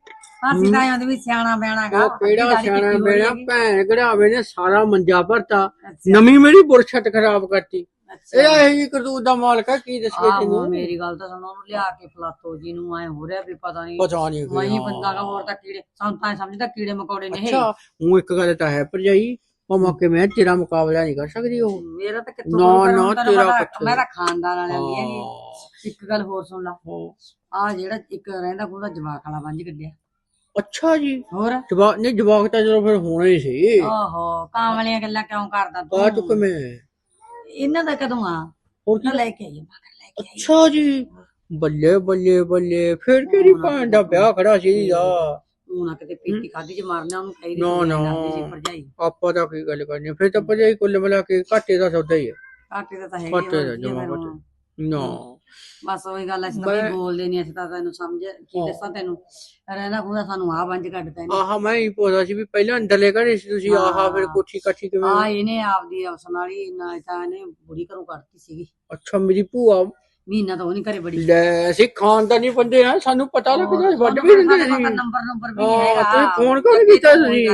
[SPEAKER 3] ਹਾਸੀ ਤਾਂ ਆਉਂਦੀ ਵੀ ਸਿਆਣਾ ਬਿਆਣਾ ਗਾ।
[SPEAKER 1] ਉਹ ਕਿਹੜਾ ਸਿਆਣਾ
[SPEAKER 3] ਹੈਗੀ।
[SPEAKER 1] ਭੈਣ ਘੜਾਵੇ ਨੇ ਸਾਰਾ ਮੰਜਾ ਭਰਤਾ। ਨਵੀਂ ਮੇਰੀ ਬੁਰਛਟ ਖਰਾਬ ਕਰਤੀ। ਇਹ ਇਹ ਜੀ ਕਰਤੂਤ ਦਾ ਮਾਲਕ ਹੈ ਕੀ ਦੱਸਵੇ ਤੈਨੂੰ?
[SPEAKER 3] ਮੇਰੀ ਗੱਲ ਤਾਂ ਸੁਣੋ ਉਹਨੂੰ ਲਿਆ ਕੇ ਫਲਾਤੋ ਜੀ ਨੂੰ ਐ ਹੋ ਰਿਹਾ ਵੀ ਪਤਾ ਨਹੀਂ
[SPEAKER 1] ਪਤਾ ਨਹੀਂ
[SPEAKER 3] ਹੀ ਬੰਦਾ ਗਾ ਹੋਰ ਤਾਂ ਕੀੜੇ ਸਾਨੂੰ ਤਾਂ ਸਮਝਦਾ ਕੀੜੇ ਮਕੌੜੇ ਨੇ
[SPEAKER 1] ਅੱਛਾ ਉਹ ਇੱਕ ਗੱਲ ਤਾਂ ਹੈ ਭਰਜਾਈ ਭਾਵੇਂ ਕਿ ਮੈਂ ਤੇਰਾ ਮੁਕਾਬਲਾ ਨਹੀਂ ਕਰ ਸਕਦੀ ਉਹ।
[SPEAKER 3] ਮੇਰਾ ਤਾਂ ਕਿੱਥੋਂ
[SPEAKER 1] ਨਾ,
[SPEAKER 3] ਹੋਊਗਾ,
[SPEAKER 1] ਨਾ, ਤੇਰਾ
[SPEAKER 3] ਪਤਾ,
[SPEAKER 1] ਕਿੱਥੋਂ।
[SPEAKER 3] ਮੈਂ ਤਾਂ ਖਾਨਦਾਨ ਵਾਲਿਆਂ ਦੀ
[SPEAKER 1] ਹਾਂ।
[SPEAKER 3] ਇੱਕ ਗੱਲ ਹੋਰ ਸੁਣ ਲਾ।
[SPEAKER 1] ਹਾਂ।
[SPEAKER 3] ਆ ਜਿਹੜਾ ਇੱਕ ਰਹਿੰਦਾ ਉਹਦਾ ਜਵਾਕ ਵਾਲਾ ਵੰਜ ਕੱਢਿਆ।
[SPEAKER 1] ਅੱਛਾ ਜੀ।
[SPEAKER 3] ਹੋਰ?
[SPEAKER 1] ਜਵਾਕ ਨਹੀਂ ਜਵਾਕ ਤਾਂ ਚਲੋ ਫਿਰ ਹੋਣਾ ਹੀ ਸੀ।
[SPEAKER 3] ਓਹੋ ਕਾਂ ਵਾਲੀਆਂ ਗੱਲਾਂ ਕਿਉਂ ਕਰਦਾ
[SPEAKER 1] ਆ ਚੁੱਕ
[SPEAKER 3] ਤੂੰ
[SPEAKER 1] ਮੈਂ।
[SPEAKER 3] ਇਹਨਾਂ ਦਾ ਕਦੋਂ ਆ?
[SPEAKER 1] ਹੋਰ ਕੀ?
[SPEAKER 3] ਲੈ ਕੇ ਆਈ ਮਗਰ ਲੈ ਕੇ ਆਈ
[SPEAKER 1] ਅੱਛਾ ਜੀ। ਬੱਲੇ ਬੱਲੇ ਬੱਲੇ। ਫਿਰ ਤੇਰੀ ਭੈਣ ਦਾ ਵਿਆਹ ਖੜਾ ਸੀ ਦਾ
[SPEAKER 3] ਉਹ ਨਾ ਕਿਤੇ ਪੀਤੀ ਖਾਦੀ ਚ ਮਾਰਨਾ ਉਹਨੂੰ ਕਹੀ
[SPEAKER 1] ਨਾ, ਨਾ।
[SPEAKER 3] ਭਰਜਾਈ।
[SPEAKER 1] ਆਪਾਂ ਤਾਂ ਕੀ ਗੱਲ ਕਰਨੀ ਫਿਰ ਤਾਂ ਭਰਜਾਈ ਕੁੱਲ ਮਿਲਾ ਕੇ ਘਾਟੇ ਦਾ ਸੌਦਾ ਹੀ ਹੈ
[SPEAKER 3] ਆਟੇ ਦਾ ਤਾਂ ਹੈ
[SPEAKER 1] ਘਾਟੇ ਦਾ ਜਮਾ ਘਾਟੇ। ਨਾ।
[SPEAKER 3] ਬਸ ਉਹੀ ਗੱਲ ਅਸੀਂ ਤਾਂ ਬੋਲਦੇ ਨਹੀਂ ਅਸੀਂ ਤਾਂ ਤੈਨੂੰ ਸਮਝ ਕੀ। ਦੱਸਾਂ ਤੈਨੂੰ? ਰਹਿਣਾ ਖੁਦਾ ਸਾਨੂੰ ਆ ਵੰਜ ਕੱਢ ਪੈਣੀ
[SPEAKER 1] ਆਹ ਮੈਂ ਹੀ ਪੁੱਛਦਾ ਸੀ ਵੀ ਪਹਿਲਾਂ ਅੰਦਰਲੇ ਘਰੇ ਸੀ ਤੁਸੀਂ? ਆਹ ਫਿਰ ਕੋਠੀ ਕਾਠੀ ਕਿਵੇਂ?
[SPEAKER 3] ਆ ਇਹਨੇ ਆਪਦੀ ਉਸ ਨਾਲ ਹੀ ਨਾ ਤਾਂ ਇਹਨੇ ਬੁੜੀ ਘਰੋਂ ਕੱਢਤੀ ਸੀਗੀ।
[SPEAKER 1] ਅੱਛਾ ਮੇਰੀ ਭੂਆ
[SPEAKER 3] ਮਹੀਨਾ ਤਾਂ ਉਹ ਨਹੀਂ ਘਰੇ ਬੜੀ
[SPEAKER 1] ਲੈ ਅਸੀਂ ਖਾਨਦਾਨੀ ਬੰਦੇ ਆ ਸਾਨੂੰ ਪਤਾ ਲੱਗਦਾ ਵੱਡ ਵੀ ਸੀ।
[SPEAKER 3] ਨੰਬਰ ਨੰਬਰ ਵੀ ਹੈਗਾ।
[SPEAKER 1] ਤੁਸੀਂ phone ਕਿਉਂ ਕੀਤਾ ਤੁਸੀਂ?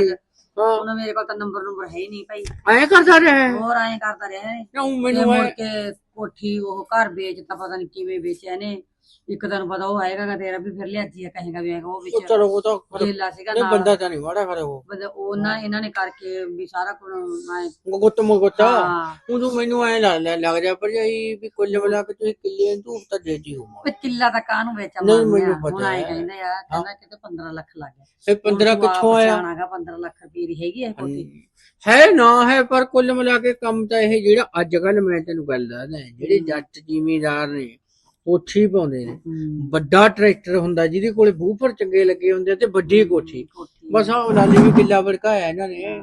[SPEAKER 3] ਹੁਣ ਮੇਰੇ ਕੋਲ ਤਾਂ ਨੰਬਰ ਨੰਬਰ ਹੈ ਹੀ ਨਹੀਂ ਭਾਈ।
[SPEAKER 1] ਐਂ ਕਰਦਾ ਰਿਹਾ
[SPEAKER 3] ਹੋਰ ਐਂ ਕਰਦਾ ਰਿਹਾ ਤੇ
[SPEAKER 1] ਮੈਨੂੰ
[SPEAKER 3] ਮੁੜ ਕੇ ਕੋਠੀ ਉਹ ਘਰ ਵੇਚਤਾ ਪਤਾ ਨਹੀਂ ਕਿਵੇਂ ਵੇਚਿਆ ਨੇ। ਇੱਕ ਦਿਨ ਪਤਾ ਉਹ ਆਏਗਾ ਗਾ ਤੇਰਾ ਵੀ ਫਿਰ ਲਿਆਜੀ ਆ ਕਹੇਗਾ ਵੀ ਉਹ
[SPEAKER 1] ਉਹ
[SPEAKER 3] ਵਿੱਚ
[SPEAKER 1] ਚਲੋ ਉਹ ਤਾਂ
[SPEAKER 3] ਵੇਲਾ ਸੀਗਾ
[SPEAKER 1] ਨਹੀਂ
[SPEAKER 3] ਨਾਲ।
[SPEAKER 1] ਬੰਦਾ ਤਾਂ ਨਹੀਂ ਮਾੜਾ ਕਰੇ ਉਹ।
[SPEAKER 3] ਬੰਦਾ ਉਹਨਾਂ ਇਹਨਾਂ ਨੇ ਕਰਕੇ ਵੀ ਸਾਰਾ ਕੁਝ ਮੈਂ
[SPEAKER 1] ਗੁੱਤ ਮੁਗਤਾ
[SPEAKER 3] ਹਾਂ।
[SPEAKER 1] ਉਦੋਂ ਮੈਨੂੰ ਐ ਲੱਗ ਲੱਗ ਜਾ ਪਰ ਜਾਈ ਵੀ ਕੁੱਲ ਮਿਲਾ ਕੇ ਤੁਸੀਂ ਕਿੱਲੇ ਨੂੰ ਧੂਪ ਤਾਂ ਦੇਤੀ ਹੋ
[SPEAKER 3] ਵੀ ਕਿੱਲਾ ਤਾਂ ਕਾਹਨੂੰ ਵੇਚਾ
[SPEAKER 1] ਨਹੀਂ,
[SPEAKER 3] ਮਾਰਨੇ?
[SPEAKER 1] ਮੈਨੂੰ ਪਤਾ
[SPEAKER 3] ਹੁਣ ਆਏ
[SPEAKER 1] ਹੈ।
[SPEAKER 3] ਕਹਿੰਦੇ ਆ ਕਹਿੰਦਾ ਕਿਤੇ 15 ਲੱਖ ਲੱਗ ਗਿਆ।
[SPEAKER 1] ਇਹ 15 ਕਿੱਥੋਂ ਆਇਆ?
[SPEAKER 3] ਆਣਾਗਾ 15 ਲੱਖ ਰੁਪਏ ਦੀ ਹੈਗੀ ਹੈ ਕੋਠੀ।
[SPEAKER 1] ਹੈ ਨਾ ਹੈ ਪਰ ਕੁੱਲ ਮਿਲਾ ਕੇ ਕੰਮ ਤਾਂ ਇਹ ਜਿਹੜਾ ਅੱਜ ਕੱਲ ਮੈਂ ਤੈਨੂੰ ਗੱਲ ਦੱਸਦਾ ਜਿਹੜੇ ਜੱਟ ਜ਼ਿਮੀਦਾਰ ਨੇ ਕੋਠੀ ਪਾਉਂਦੇ ਨੇ। ਵੱਡਾ ਟਰੈਕਟਰ ਹੁੰਦਾ ਜਿਹਦੇ ਕੋਲੇ ਬੂਫਰ ਚੰਗੇ ਲੱਗੇ ਹੁੰਦੇ ਆ ਤੇ ਵੱਡੀ ਕੋਠੀ। ਬਸ ਆਹ ਲਾਲੀ ਵੀ ਕਿੱਲਾ ਵਰਕਾਇਆ ਇਹਨਾਂ ਨੇ ਹੈਂ।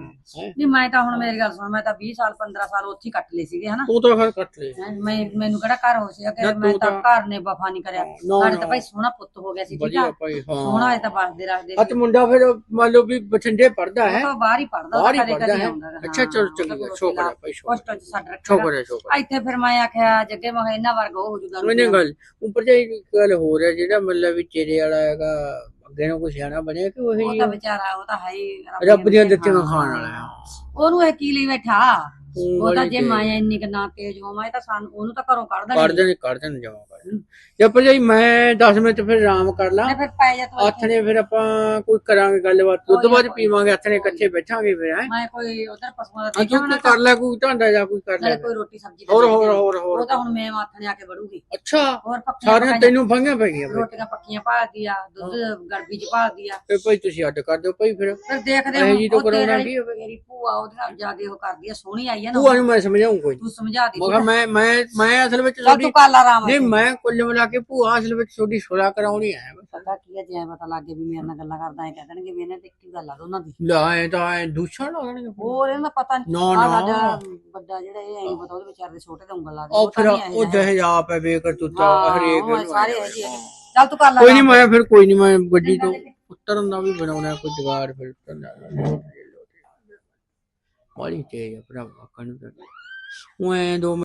[SPEAKER 3] ਨਹੀਂ ਮੈਂ ਤਾਂ ਹੁਣ ਮੇਰੀ ਗੱਲ ਸੁਣ ਮੈਂ ਤਾਂ 20 ਸਾਲ 15 ਸਾਲ ਉੱਥੇ ਹੀ ਕੱਟ ਲਏ ਸੀਗੇ ਹਨਾ।
[SPEAKER 1] ਤੂੰ ਤਾਂ ਫਿਰ ਕੱਟ ਲੈ
[SPEAKER 3] ਹੈਂ, ਮੈਂ ਮੈਨੂੰ ਕਿਹੜਾ ਘਰ ਹੋ ਸੀਗਾ
[SPEAKER 1] ਨਾ
[SPEAKER 3] ਕਿ ਮੈਂ
[SPEAKER 1] ਤੂੰ
[SPEAKER 3] ਤਾਂ
[SPEAKER 1] ਤਾਂ-
[SPEAKER 3] ਘਰ ਨੇ ਵਫਾ ਨਹੀਂ ਕਰਿਆ।
[SPEAKER 1] ਨਾ,
[SPEAKER 3] ਸਾਡੇ
[SPEAKER 1] ਨਾ।
[SPEAKER 3] ਤਾਂ ਭਾਈ ਸੋਹਣਾ ਪੁੱਤ ਹੋ ਗਿਆ ਸੀ ਠੀਕ
[SPEAKER 1] ਵਧੀਆ
[SPEAKER 3] ਆ?
[SPEAKER 1] ਭਾਈ
[SPEAKER 3] ਸੋਹਣਾ
[SPEAKER 1] ਹਾਂ
[SPEAKER 3] ਇਹ ਤਾਂ ਬਸਦੇ ਰੱਖਦੇ
[SPEAKER 1] ਅੱਜ ਮੁੰਡਾ ਫਿਰ ਮੰਨ ਲਓ ਵੀ ਬਠਿੰਡੇ ਪੜਦਾ ਹੈ।
[SPEAKER 3] ਉਹ ਤਾਂ ਬਾਹਰ ਹੀ ਪੜਦਾ
[SPEAKER 1] ਬਾਹਰ ਹੀ
[SPEAKER 3] ਕਦੇ
[SPEAKER 1] ਹੈ। ਅੱਛਾ
[SPEAKER 3] ਹਾਂ,
[SPEAKER 1] ਚਲੋ ਚੰਗੀ ਗੱਲ ਹੈ ਭਾਈ ਸ਼ੋਕਰ
[SPEAKER 3] ਪੋਸਟਾਂ 'ਚ ਛੱਡ ਰੱਖਿਆ
[SPEAKER 1] ਸ਼ੋਕਰ ਹੈ ਸ਼ੋਕਰ
[SPEAKER 3] ਇੱਥੇ ਫਿਰ ਮੈਂ ਆਖਿਆ ਜੱਗੇ ਮੈਂ ਕਿਹਾ ਇਹਨਾਂ ਵਰਗਾ ਉਹ ਹੋ ਜੂਗਾ
[SPEAKER 1] ਉਹਨੇ ਗੱਲ। ਉੱਪਰ ਜੇ ਇੱਕ ਗੱਲ ਹੋ ਰਿਹਾ ਜਿਹੜਾ ਮਤਲਬ ਵੀ ਚਿਹਰੇ ਵਾਲਾ ਹੈਗਾ ਅੱਗੇ ਨੂੰ ਕੋਈ ਸਿਆਣਾ ਬਣਿਆ ਕਿ
[SPEAKER 3] ਉਹ
[SPEAKER 1] ਉਹੀ
[SPEAKER 3] ਤਾਂ ਵਿਚਾਰਾ ਉਹ ਤਾਂ ਹੈ ਹੀ
[SPEAKER 1] ਰੱਬ ਦੀਆਂ ਦਿੱਤੀਆਂ। ਖਾਣ ਵਾਲਾ
[SPEAKER 3] ਉਹਨੂੰ ਇਹ ਕੀ ਲਈ ਬੈਠਾ? ਉਹ ਤਾਂ
[SPEAKER 1] ਵਾਲੀ
[SPEAKER 3] ਜੇ। ਮਾਇਆ ਇੰਨੀ ਕੁ ਨਾ ਤੇਜ਼ ਹੋਵਾਂ ਇਹ ਤਾਂ ਸਾਨੂੰ ਉਹਨੂੰ ਤਾਂ ਘਰੋਂ ਕੱਢ
[SPEAKER 1] ਕਰ
[SPEAKER 3] ਦੇਣੀ
[SPEAKER 1] ਦੇਣ ਕਰ ਦੇਣ ਜਮਾ ਕਰ ਦੇਣ ਜੇ ਭਰਜਾਈ ਮੈਂ 10 ਮਿੰਟ ਫਿਰ ਆਰਾਮ ਕਰ ਲਾਂ।
[SPEAKER 3] ਤੇ ਫਿਰ ਪੈ ਜਾ ਤੂੰ ਇੱਥੇ।
[SPEAKER 1] ਆਥਣੇ ਫਿਰ ਆਪਾਂ ਕੋਈ ਕਰਾਂਗੇ ਗੱਲਬਾਤ। ਦੁੱਧ
[SPEAKER 3] ਕੋਈ ਨਾ,
[SPEAKER 1] ਬਾਅਦ
[SPEAKER 3] ਕੋਈ
[SPEAKER 1] ਪੀਵਾਂਗੇ ਆਥਣੇ ਇਕੱਠੇ ਬੈਠਾਂਗੇ ਫਿਰ ਹੈ।
[SPEAKER 3] ਮੈਂ ਕੋਈ ਉਧਰ ਪਸ਼ੂਆਂ ਦਾ
[SPEAKER 1] ਤੂੰ
[SPEAKER 3] ਦੇਖਾਂ
[SPEAKER 1] ਕੀ ਕਰ ਲੈ ਕੋਈ ਢਾਂਡਾ ਜਾਂ ਕੋਈ ਕਰ ਲੈ।
[SPEAKER 3] ਨਾਲੇ ਕੋਈ ਰੋਟੀ ਸਬਜ਼ੀ ਦਾ
[SPEAKER 1] ਹੋਰ
[SPEAKER 3] ਦੇਖ
[SPEAKER 1] ਹੋਰ। ਹੋਰ ਹੋਰ।
[SPEAKER 3] ਉਹ ਤਾਂ ਹੁਣ ਮੈਂ ਮਾਥਣੇ ਆ ਕੇ ਵੜੂਗੀ।
[SPEAKER 1] ਅੱਛਾ।
[SPEAKER 3] ਹੋਰ ਪੱਕੀਆਂ
[SPEAKER 1] ਸਾਰਿਆਂ
[SPEAKER 3] ਪਕਾਈਆਂ-
[SPEAKER 1] ਤੈਨੂੰ ਫੰਗੀਆਂ ਪੈ ਗਈਆਂ ਬਈ।
[SPEAKER 3] ਰੋਟੀਆਂ ਪੱਕੀਆਂ ਭਾਲਦੀ ਆ ਦੁੱਧ ਗੜਬੀ ਚ ਭਾਲਦੀ ਆ
[SPEAKER 1] ਤੇ ਭਾਈ ਤੁਸੀਂ ਅੱਡ ਕਰ ਦਿਓ ਭਾਈ ਫਿਰ।
[SPEAKER 3] ਫਿਰ ਦੇਖਦੇ
[SPEAKER 1] ਇਹ ਜੀ ਤਾਂ
[SPEAKER 3] ਉਹ ਤੇਰੇ
[SPEAKER 1] ਕਰਾਉਣਾ
[SPEAKER 3] ਵਾਲੀ
[SPEAKER 1] ਕੀ ਹੋਵੇ?
[SPEAKER 3] ਮੇਰੀ ਭੂਆ ਉਹਦੇ ਨਾਲ ਜਿਆਦੇ ਉਹ ਕਰਦੀ ਆ ਸੋਹਣੀ ਆਈ ਆ ਨਾ
[SPEAKER 1] ਭੂਆ ਨੂੰ ਮੈਂ ਸਮਝਾਉਂ ਕੋਈ
[SPEAKER 3] ਤੂੰ ਸਮਝਾ ਦੇ
[SPEAKER 1] ਮੈਂ ਕਿਹਾ ਮੈਂ ਮੈਂ ਮੈਂ ਅਸਲ ਵਿੱਚ
[SPEAKER 3] ਚੱਲ
[SPEAKER 1] ਤੁਹਾਡੀ
[SPEAKER 3] ਤੂੰ ਕਰ ਲਾ ਆਰਾਮ
[SPEAKER 1] ਨਹੀਂ ਮੈਂ ਕੁੱਲ ਮਿਲਾ ਕੇ ਭੂਆ ਅਸਲ ਵਿੱਚ ਤੁਹਾਡੀ ਸੁਲਾ ਕਰਾਉਣੀ ਹੈ।
[SPEAKER 3] ਪਤਾ ਕੀ ਹੈ ਜੇ ਪਤਾ ਲੱਗ ਗਿਆ ਵੀ ਮੇਰੇ ਨਾਲ ਗੱਲਾਂ ਕਰਦਾ ਹੈ ਕਹਿ ਦੇਣਗੇ ਵੀ ਇਹਨੇ ਤੇ ਕੀ ਗੱਲ ਆ ਦੋਨਾਂ ਦੀ।
[SPEAKER 1] ਲੈ ਐ ਤਾਂ ਐ ਦੂਸ਼ਣ ਲਾਉਣਗੇ
[SPEAKER 3] ਹੋਰ ਇਹਨਾਂ ਦਾ ਪਤਾ ਨਹੀਂ
[SPEAKER 1] ਨਾ ਨਾ।
[SPEAKER 3] ਵੱਡਾ ਜਿਹੜਾ ਇਹ ਐਂ ਪਤਾ ਉਹਦੇ ਵਿਚਾਰੇ ਦੇ ਛੋਟੇ ਦੇ ਉਂਗਲ ਲਾ ਦੇ
[SPEAKER 1] ਉਹ ਫਿਰ
[SPEAKER 3] ਤਾਂ
[SPEAKER 1] ਉਹ
[SPEAKER 3] ਇਹੋ
[SPEAKER 1] ਜਹ ਆਪ ਹੈ ਬੇਕਰ ਤੁੱਤਾ ਹਰੇਕ ਨੂੰ
[SPEAKER 3] ਸਾਰੇ ਇਹ ਜਿਹੇ ਹੈਗੇ। ਚੱਲ ਤੂੰ ਕਰ ਲਾ
[SPEAKER 1] ਕੋਈ ਨਹੀਂ
[SPEAKER 3] ਆਰਾਮ।
[SPEAKER 1] ਮੈਂ ਫਿਰ ਕੋਈ ਨਹੀਂ ਮੈਂ ਗੱਡੀ ਤੋਂ ਉਤਰਨ ਦਾ ਵੀ ਬਣਾਉਣਾ ਕੋਈ ਜਗਾੜ ਫਿਰ ਉਤਰਨ ਦਾ। ਮਾੜੀ ਤੇਜ਼ ਆ ਭਰਾ ਕੰਨ ਉਹ ਐ ਦੋ